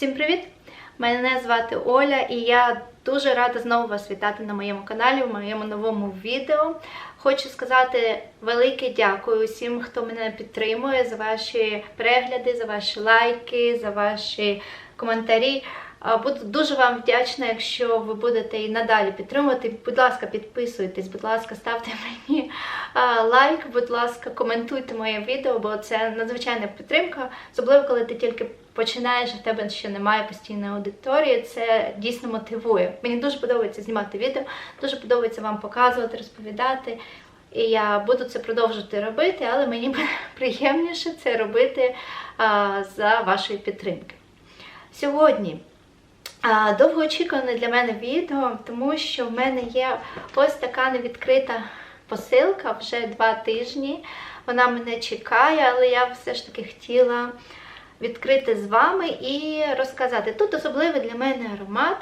Всім привіт! Мене звати Оля і я дуже рада знову вас вітати на моєму каналі, в моєму новому відео. Хочу сказати велике дякую усім, хто мене підтримує за ваші перегляди, за ваші лайки, за ваші коментарі. Буду дуже вам вдячна, якщо ви будете і надалі підтримувати. Будь ласка, підписуйтесь, будь ласка, ставте мені лайк, будь ласка, коментуйте моє відео, бо це надзвичайна підтримка, особливо коли ти тільки починаєш, в тебе ще немає постійної аудиторії. Це дійсно мотивує. Мені дуже подобається знімати відео, дуже подобається вам показувати, розповідати. І я буду це продовжувати робити, але мені приємніше це робити а, за вашої підтримки. Сьогодні довгоочікуване для мене відео, тому що в мене є ось така невідкрита посилка вже два тижні. Вона мене чекає, але я все ж таки хотіла відкрити з вами і розказати. Тут особливий для мене аромат.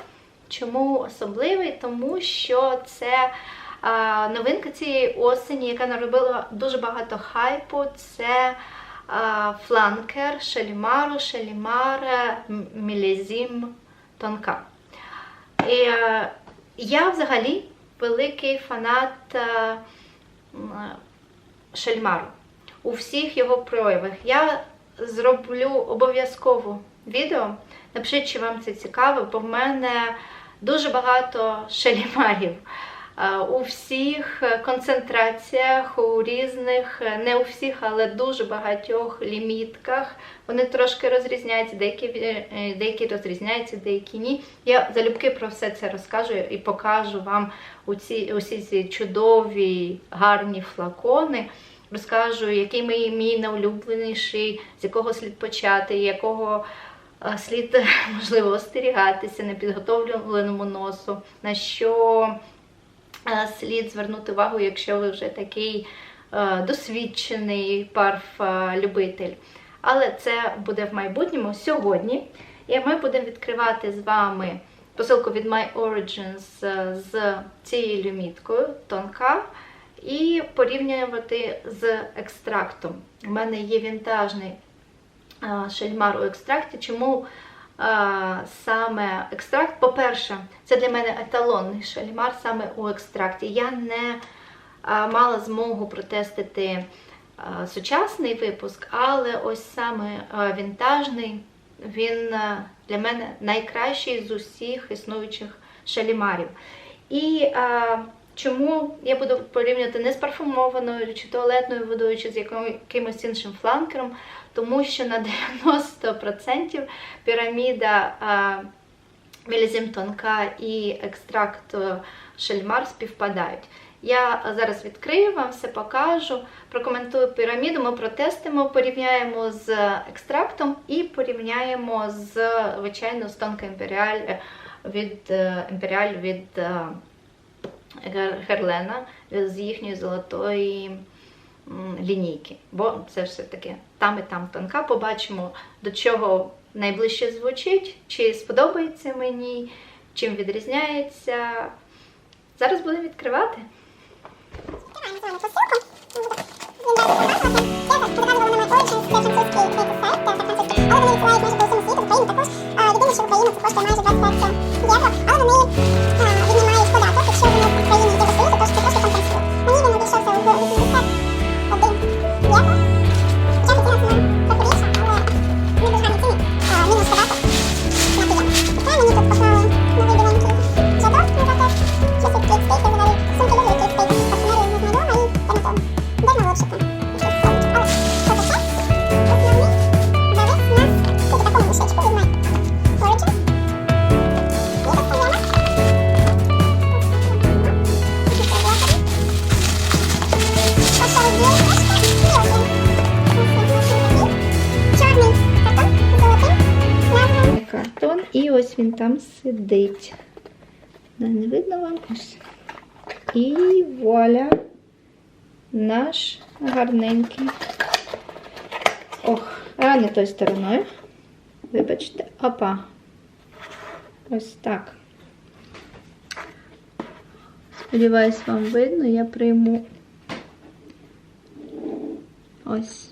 Чому особливий? Тому що це новинка цієї осені, яка наробила дуже багато хайпу. Це фланкер Шалімару, Шалімара Мілезім Тонка. І е, я взагалі великий фанат шельмару Шальмару у всіх його проявах. Я зроблю обов'язково відео. Напишіть, чи вам це цікаво, бо в мене дуже багато шалімарів. Е, У всіх концентраціях, у різних, е, не у всіх, але дуже багатьох лімітках. Вони трошки розрізняються, деякі, е, деякі розрізняються, деякі ні. Я залюбки про все це розкажу і покажу вам усі, усі ці чудові, гарні флакони. Розкажу, який мій, мій найулюбленіший, з якого слід почати, якого е, слід можливо остерігатися на підготовленому носу, на що е, слід звернути увагу, якщо ви вже такий е, досвідчений парф-любитель. Але це буде в майбутньому сьогодні. І ми будемо відкривати з вами посилку від My Origins е, з цією ліміткою тонка. І порівнювати з екстрактом. У мене є вінтажний шельмар у екстракті. Чому саме екстракт? По-перше, це для мене еталонний шельмар саме у екстракті. Я не мала змогу протестити сучасний випуск, але ось саме вінтажний, він для мене найкращий з усіх існуючих шалімарів. І Чому я буду порівнювати не з парфумованою чи туалетною водою, чи з якимось іншим фланкером, тому що на 90% піраміда мілізім тонка і екстракт шельмар співпадають. Я зараз відкрию вам все покажу, прокоментую піраміду, ми протестимо, порівняємо з екстрактом і порівняємо з, звичайно, з тонка імперіаль від імперіаль від Герлена з їхньої золотої лінійки. Бо це все таки там і там тонка. Побачимо, до чого найближче звучить, чи сподобається мені, чим відрізняється. Зараз будемо відкривати. Єдине, що в це коштує майже 25 євро, але вони сидить. Не, видно вам ось. І вуаля, наш гарненький. Ох, а не тою стороною. Вибачте, опа. Ось так. Сподіваюсь, вам видно, я прийму ось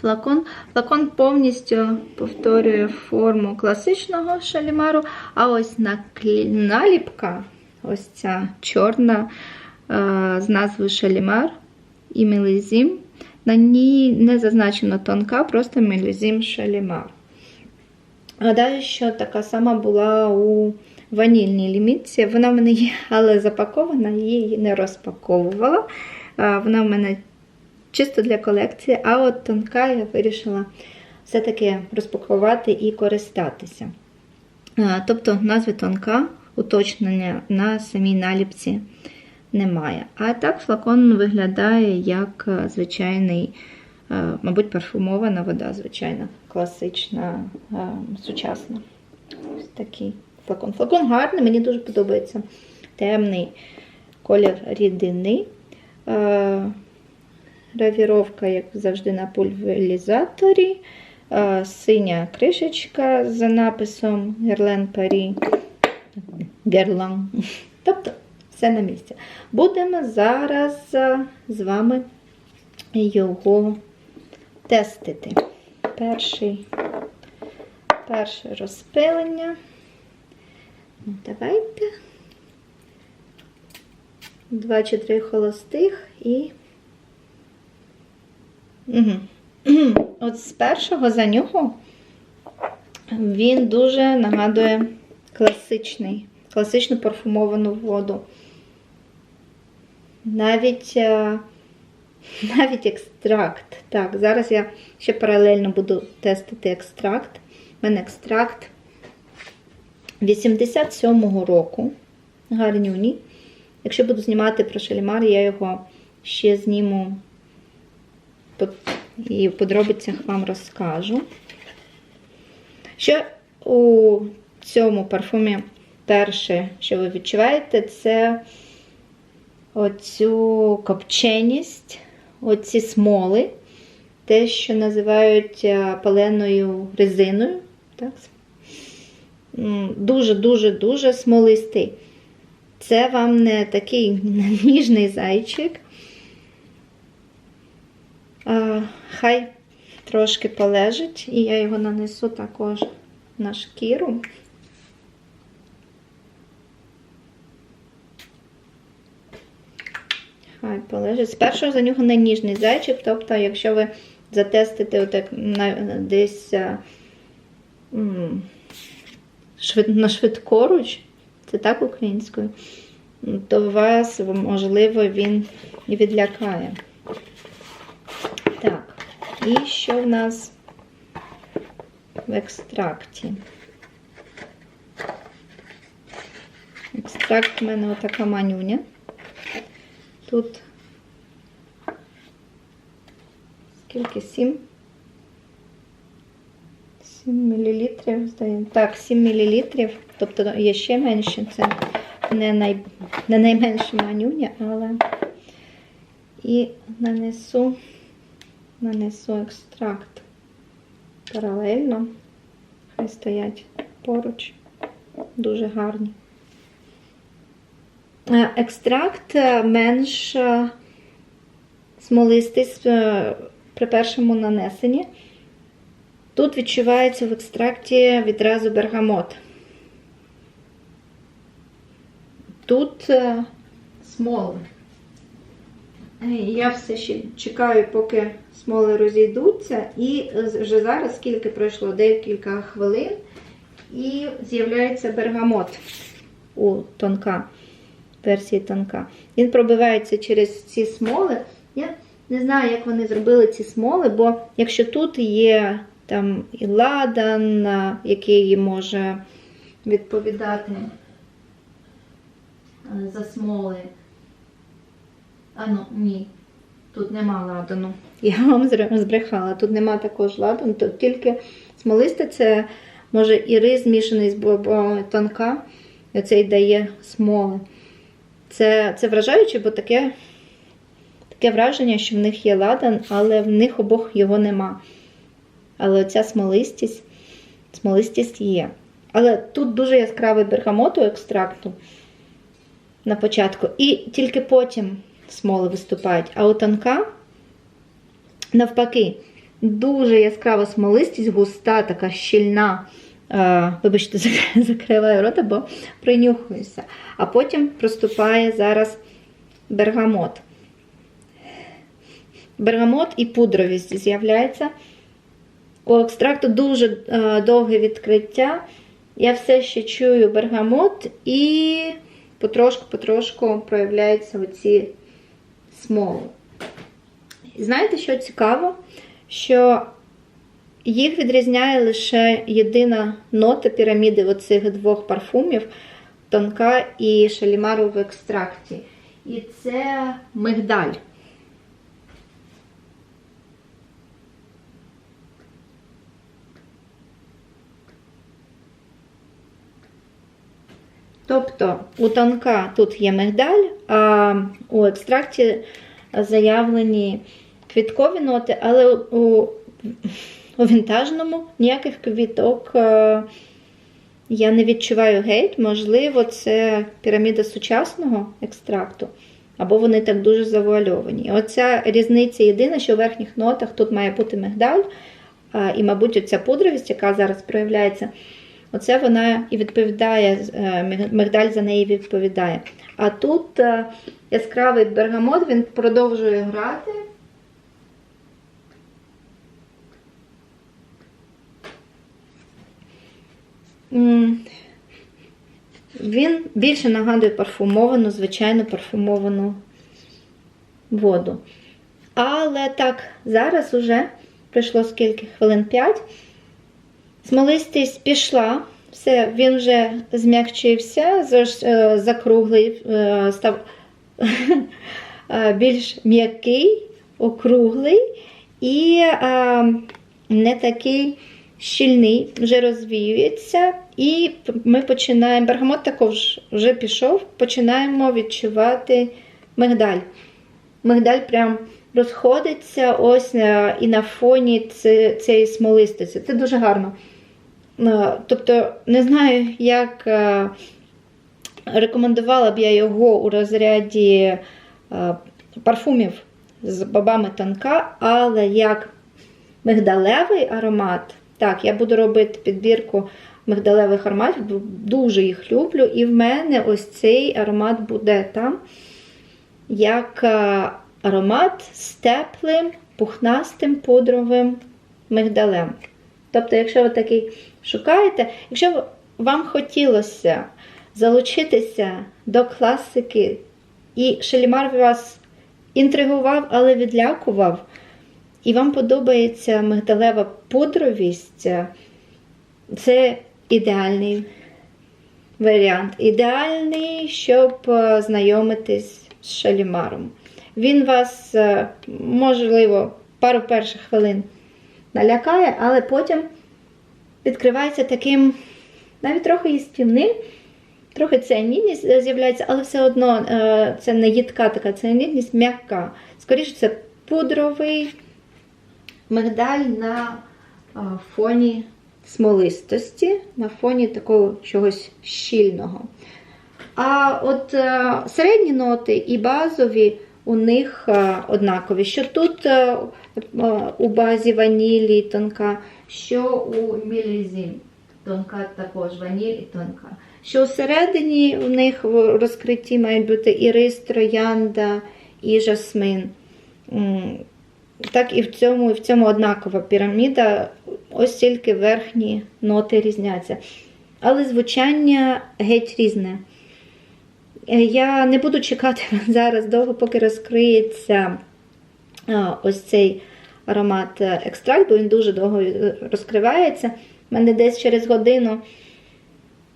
флакон. Флакон повністю повторює форму класичного шалімару, а ось наліпка, ось ця чорна е, з назвою шалімар і мелізім. На ній не зазначено тонка, просто мелізім шалімар. Гадаю, що така сама була у ванільній лімітці. Вона в мене є, але запакована, її не розпаковувала. Вона в мене чисто для колекції, а от тонка я вирішила все-таки розпакувати і користатися. Тобто назви тонка, уточнення на самій наліпці немає. А так флакон виглядає як е, звичайний, е, мабуть, парфумована вода, звичайна, класична, е, сучасна. Ось такий флакон. Флакон гарний, мені дуже подобається. Темний колір рідини. Гравіровка, як завжди, на пульверізаторі. Синя кришечка з написом Герлен Парі. Герлан. Тобто все на місці. Будемо зараз з вами його тестити. Перший, перше розпилення. Ну, Давайте. Два чи три холостих і. От з першого за нього він дуже нагадує класичний, класичну парфумовану воду. Навіть, е, навіть екстракт. Так, зараз я ще паралельно буду тестити екстракт. У мене екстракт 87-го року. Гарнюні. Якщо буду знімати про шалімар, я його ще зніму і в подробицях вам розкажу. Що у цьому парфумі перше, що ви відчуваєте, це оцю копченість, оці смоли, те, що називають е, паленою резиною. Дуже-дуже-дуже смолистий. Це вам не такий ніжний зайчик. Хай трошки полежить, і я його нанесу також на шкіру. Хай полежить. Спершу за нього не ніжний зайчик, тобто, якщо ви затестите отак десь на швидкоруч, це так українською, то вас, можливо, він і відлякає. І що в нас в екстракті? Екстракт в мене отака манюня. Тут скільки? 7? 7 мл, здається. Так, 7 мл. Тобто є ще менше. Це не, най... не найменша манюня, але і нанесу, нанесу екстракт паралельно. Хай стоять поруч. Дуже гарні. Е, Екстракт е, менш е, смолистий при першому нанесенні. Тут відчувається в екстракті відразу бергамот. Тут смоли. Е, Я все ще чекаю, поки смоли розійдуться, і вже зараз, скільки пройшло декілька хвилин, і з'являється бергамот у тонка, версії тонка. Він пробивається через ці смоли. Я не знаю, як вони зробили ці смоли, бо якщо тут є там і ладан, який може відповідати е, за смоли. А ну, ні, тут нема ладану. Я вам збрехала, тут нема також ладану, тут тільки смолисте це може і рис змішаний з тонка, і дає смоли. Це, це вражаюче, бо таке, таке враження, що в них є ладан, але в них обох його нема. Але оця смолистість, смолистість є. Але тут дуже яскравий бергамот у екстракту на початку, і тільки потім смоли виступають. А у тонка, навпаки, дуже яскрава смолистість, густа, така щільна. Е, Вибачте, закриваю рота, бо принюхуюся. А потім проступає зараз бергамот. Бергамот і пудровість з'являється. У екстракту дуже е, довге відкриття. Я все ще чую бергамот і потрошку-потрошку проявляються оці смоли. І знаєте, що цікаво? Що їх відрізняє лише єдина нота піраміди оцих двох парфумів тонка і шалімару в екстракті. І це мигдаль. Тобто у тонка тут є мигдаль, а у екстракті заявлені квіткові ноти, але у, у вінтажному ніяких квіток е, я не відчуваю геть. Можливо, це піраміда сучасного екстракту, або вони так дуже завуальовані. Оця різниця єдина, що у верхніх нотах тут має бути мигдаль, і, мабуть, оця пудровість, яка зараз проявляється. Оце вона і відповідає, е, мигдаль за неї відповідає. А тут е, яскравий бергамот, він продовжує грати. Він більше нагадує парфумовану, звичайно, парфумовану воду. Але так, зараз уже пройшло скільки хвилин 5. Смолистість пішла, все, він вже зм'якчився, е, закруглий, е, став е, більш м'який, округлий і не такий щільний, вже розвіюється. І ми починаємо, бергамот також вже пішов, починаємо відчувати мигдаль. Мигдаль прям розходиться ось і на фоні цієї смолистості. Це дуже гарно. Е, Тобто, не знаю, як е, рекомендувала б я його у розряді е, парфумів з бабами тонка, але як мигдалевий аромат, так, я буду робити підбірку мигдалевих ароматів, дуже їх люблю. І в мене ось цей аромат буде там як аромат з теплим, пухнастим пудровим мигдалем. Тобто, якщо ви такий шукаєте, якщо вам хотілося залучитися до класики, і Шалімар вас інтригував, але відлякував, і вам подобається мигдалева пудровість, це ідеальний варіант. Ідеальний, щоб е, знайомитись з Шалімаром. Він вас, е, можливо, пару перших хвилин налякає, але потім відкривається таким навіть трохи їстівним, трохи ціанідність з'являється, але все одно е, це не їдка така ціанідність, м'яка. Скоріше, це пудровий мигдаль на е, фоні смолистості, на фоні такого чогось щільного. А от е, середні ноти і базові у них е, однакові. Що тут е, е, у базі ванілі тонка, що у мілізі тонка також ваніль і тонка. Що всередині у них в розкритті мають бути і рис, троянда, і жасмин. Так і в цьому, і в цьому однакова піраміда, ось тільки верхні ноти різняться. Але звучання геть різне. Е, Я не буду чекати зараз довго, поки розкриється ось цей аромат е, екстракт, бо він дуже довго е, розкривається. У мене десь через годину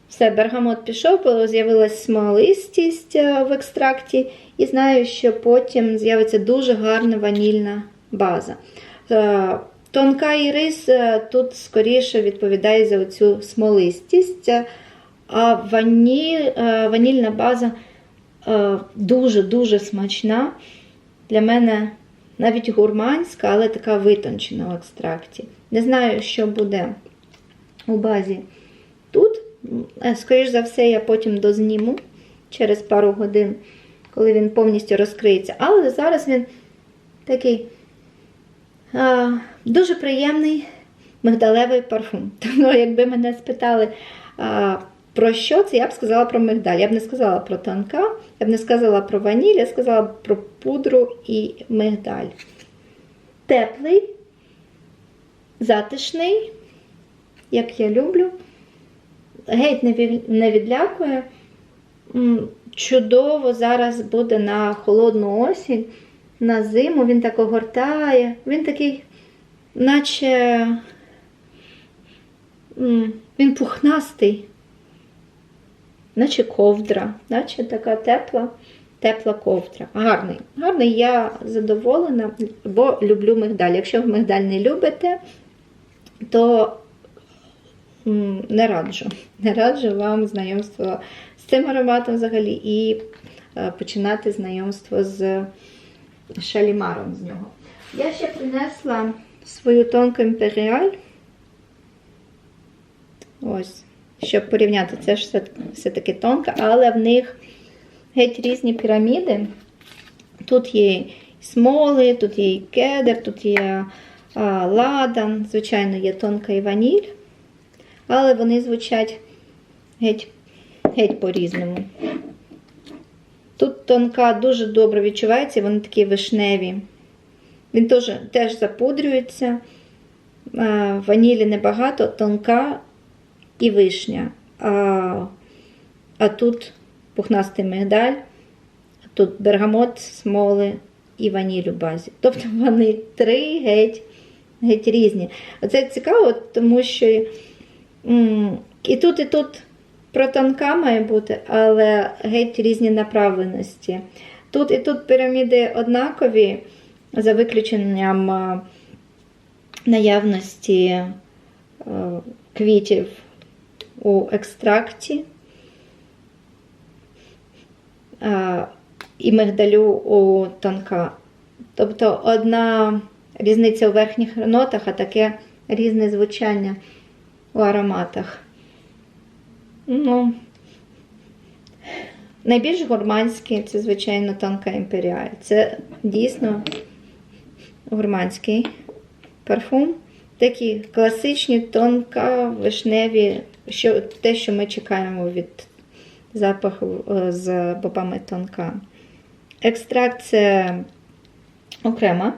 все, бергамот пішов, з'явилась смолистість е, в екстракті, і знаю, що потім з'явиться дуже гарна ванільна база. Е, Тонка ірис е, тут скоріше відповідає за цю смолистість, е, а ваніль, е, ванільна база е, дуже-дуже смачна. Для мене навіть гурманська, але така витончена в екстракті. Не знаю, що буде у базі тут. Е, Скоріш за все, я потім дозніму через пару годин, коли він повністю розкриється. Але зараз він такий А, дуже приємний мигдалевий парфум. Тому, якби мене спитали, а, про що це, я б сказала про мигдаль. Я б не сказала про тонка, я б не сказала про ваніль, я сказала про пудру і мигдаль. Теплий, затишний, як я люблю. Геть не відлякує. Чудово зараз буде на холодну осінь, на зиму він так огортає. Він такий, наче він пухнастий, наче ковдра, наче така тепла, тепла ковдра. Гарний. Гарний, я задоволена, бо люблю мигдаль. Якщо ви мигдаль не любите, то не раджу. Не раджу вам знайомство з цим ароматом взагалі і е, починати знайомство з шалімаром з нього. Я ще принесла свою тонку імперіаль. Ось, щоб порівняти, це ж все- все-таки тонка, але в них геть різні піраміди. Тут є смоли, тут є і кедр, тут є а, ладан, звичайно, є тонка і ваніль, але вони звучать геть, геть по-різному. Тут тонка дуже добре відчувається, вони такі вишневі. Він теж, теж запудрюється. Ванілі небагато, тонка і вишня. А, а тут пухнастий мигдаль, тут бергамот, смоли і ваніль у базі. Тобто вони три геть, геть різні. Оце цікаво, тому що і тут, і тут про тонка має бути, але геть різні направленості. Тут і тут піраміди однакові, за виключенням наявності е, квітів у екстракті і мигдалю у тонка. Тобто одна різниця у верхніх нотах, а таке різне звучання у ароматах. Ну, найбільш гурманський це, звичайно, тонка імперіаль. Це дійсно гурманський парфум. Такі класичні, тонка, вишневі, що, те, що ми чекаємо від запаху е, з бобами тонка. Екстракт це окрема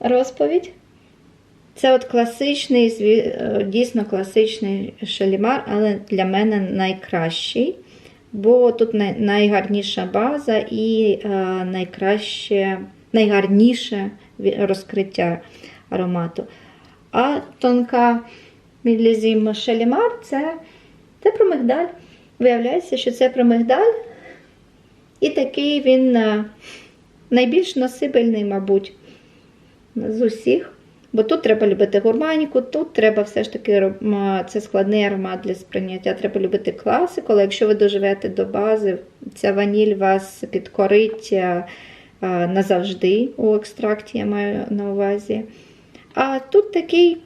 розповідь. Це от класичний, е, дійсно класичний шалімар, але для мене найкращий, бо тут найгарніша база і е, найкраще, найгарніше розкриття аромату. А тонка мілізім шалімар це, це про мигдаль. Виявляється, що це про мигдаль. І такий він е, найбільш носибельний, мабуть, з усіх. Бо тут треба любити гурманіку, тут треба все ж таки це складний аромат для сприйняття. Треба любити класику, але якщо ви доживете до бази, ця ваніль вас підкорить е, е, назавжди у екстракті, я маю на увазі. А тут такий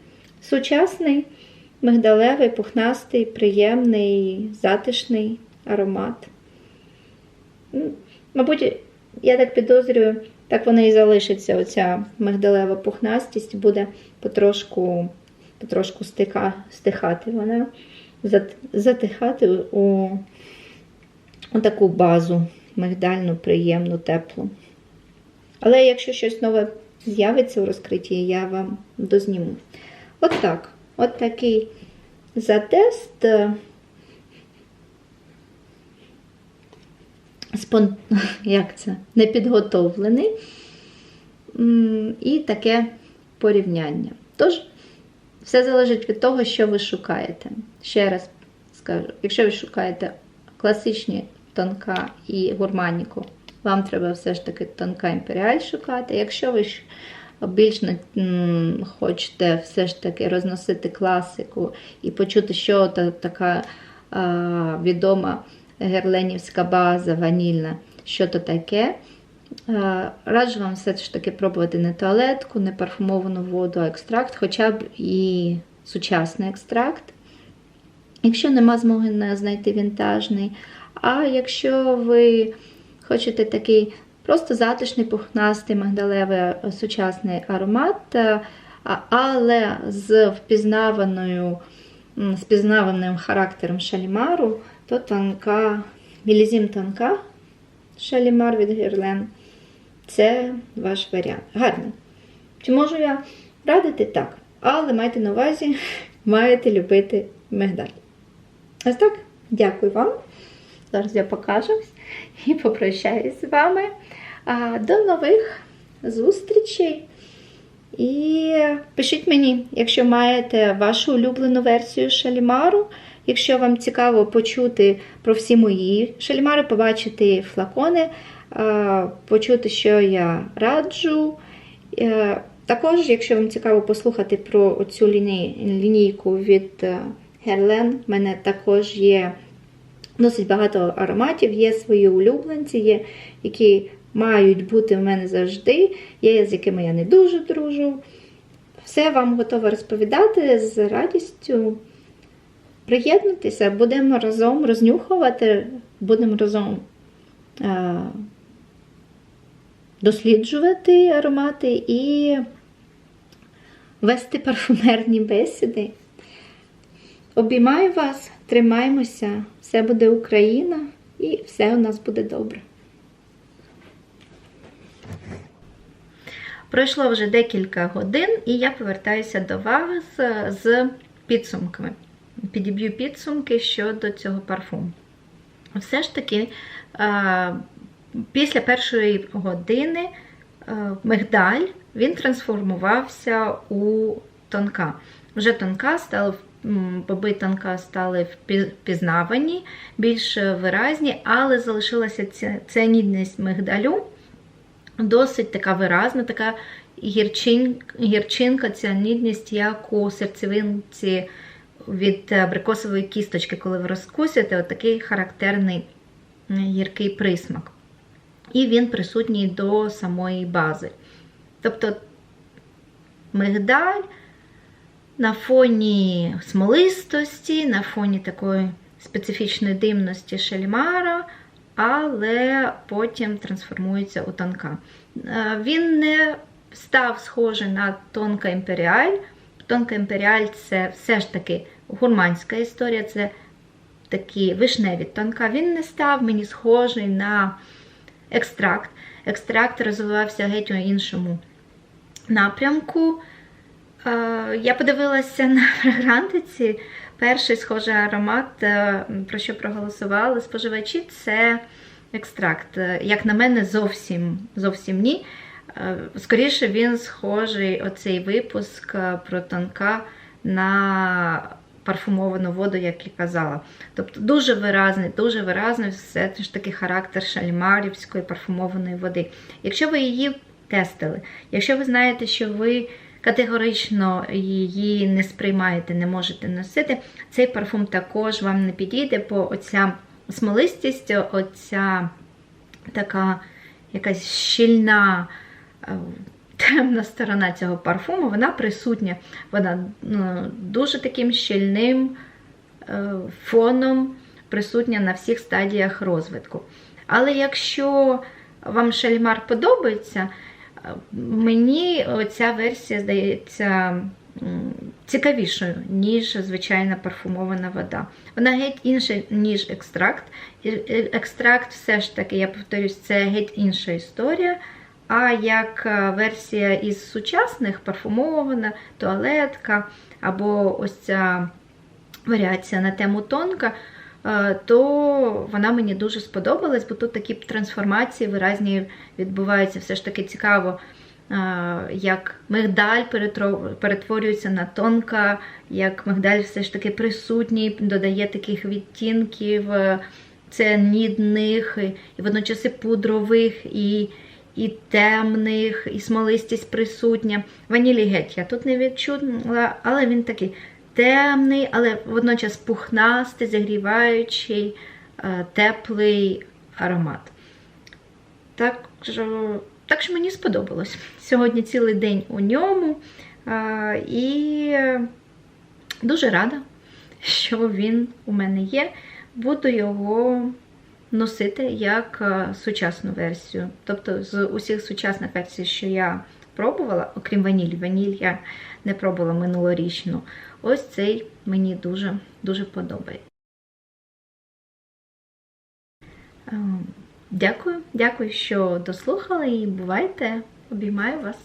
сучасний, мигдалевий, пухнастий, приємний, затишний аромат. Мабуть, я так підозрюю, так вона і залишиться. Оця мигдалева пухнастість буде потрошку, потрошку стика, стихати вона, затихати у, у таку базу мигдальну, приємну, теплу. Але якщо щось нове з'явиться у розкритті, я вам дозніму. От так. От такий затест. е, спон... як це? непідготовлений. І таке порівняння. Тож, все залежить від того, що ви шукаєте. Ще раз скажу: якщо ви шукаєте класичні тонка і гурманіку, вам треба все ж таки тонка імперіаль шукати. Якщо ви більш хочете все ж таки розносити класику і почути, що та, така а, відома герленівська база ванільна, що то таке. Раджу вам все ж таки пробувати не туалетку, не парфумовану воду, а екстракт, хоча б і сучасний екстракт. Якщо нема змоги знайти вінтажний. А якщо ви хочете такий просто затишний, пухнастий, мигдалевий е, сучасний аромат, е, але з впізнаваною, з впізнаваним характером шалімару, то тонка, мілізім тонка шалімар від Герлен. Це ваш варіант. Гарно. Чи можу я радити? Так. Але майте на увазі, маєте любити мигдаль. Ось так. Дякую вам. Зараз я покажусь і попрощаюсь з вами. До нових зустрічей. І пишіть мені, якщо маєте вашу улюблену версію шалімару. Якщо вам цікаво почути про всі мої шалімари, побачити флакони, почути, що я раджу. Е, Також, якщо вам цікаво послухати про цю лінійку від е, Guerlain, в мене також є досить багато ароматів, є свої улюбленці, є, які мають бути в мене завжди, є з якими я не дуже дружу. Все вам готова розповідати з радістю. Приєднуйтеся, будемо разом рознюхувати, будемо разом е, досліджувати аромати і вести парфумерні бесіди. Обіймаю вас, тримаймося, все буде Україна і все у нас буде добре. Пройшло вже декілька годин, і я повертаюся до вас з підсумками. Підіб'ю підсумки щодо цього парфуму. Все ж таки, після першої години мигдаль він трансформувався у тонка. Вже тонка стала боби тонка стали впізнавані, більш виразні, але залишилася ця, цінідність мигдалю досить така виразна, така гірчин, гірчинка, ця нідність, як у серцевинці від абрикосової кісточки, коли ви розкусите, от такий характерний гіркий присмак. І він присутній до самої бази. Тобто мигдаль на фоні смолистості, на фоні такої специфічної димності шельмара, але потім трансформується у тонка. Він не став схожий на тонка імперіаль. Тонка імперіаль це все ж таки гурманська історія, це такі вишневі тонка. Він не став мені схожий на екстракт. Екстракт розвивався геть у іншому напрямку. Я подивилася на фрагрантиці. Перший схожий аромат, про що проголосували споживачі, це екстракт. Як на мене, зовсім зовсім ні. Скоріше, він схожий, оцей випуск про тонка на парфумовану воду, як і казала. Тобто дуже виразний, дуже виразний все ж таки характер шальмарівської парфумованої води. Якщо ви її тестили, якщо ви знаєте, що ви категорично її не сприймаєте, не можете носити, цей парфум також вам не підійде, бо оця смолистість, оця така якась щільна. Темна сторона цього парфуму, вона присутня, вона ну, дуже таким щільним е, фоном присутня на всіх стадіях розвитку. Але якщо вам шальмар подобається, мені ця версія здається цікавішою, ніж звичайна парфумована вода. Вона геть інша, ніж екстракт. Екстракт, все ж таки, я повторюсь, це геть інша історія. А як версія із сучасних парфумована, туалетка або ось ця варіація на тему тонка, то вона мені дуже сподобалась, бо тут такі трансформації виразні відбуваються. Все ж таки цікаво, як мигдаль перетворюється на тонка, як мигдаль все ж таки присутній, додає таких відтінків, це нідних, і водночас і пудрових. і і темних, і смолистість присутня. Ванілі геть я тут не відчула, але він такий темний, але водночас пухнастий, загріваючий, теплий аромат. Так що, так що мені сподобалось. Сьогодні цілий день у ньому. І дуже рада, що він у мене є. Буду його носити як сучасну версію. Тобто з усіх сучасних версій, що я пробувала, окрім ванілі. Ваніль я не пробувала минулорічну. Ось цей мені дуже дуже подобається. Ем, Дякую, дякую, що дослухали і бувайте. Обіймаю вас.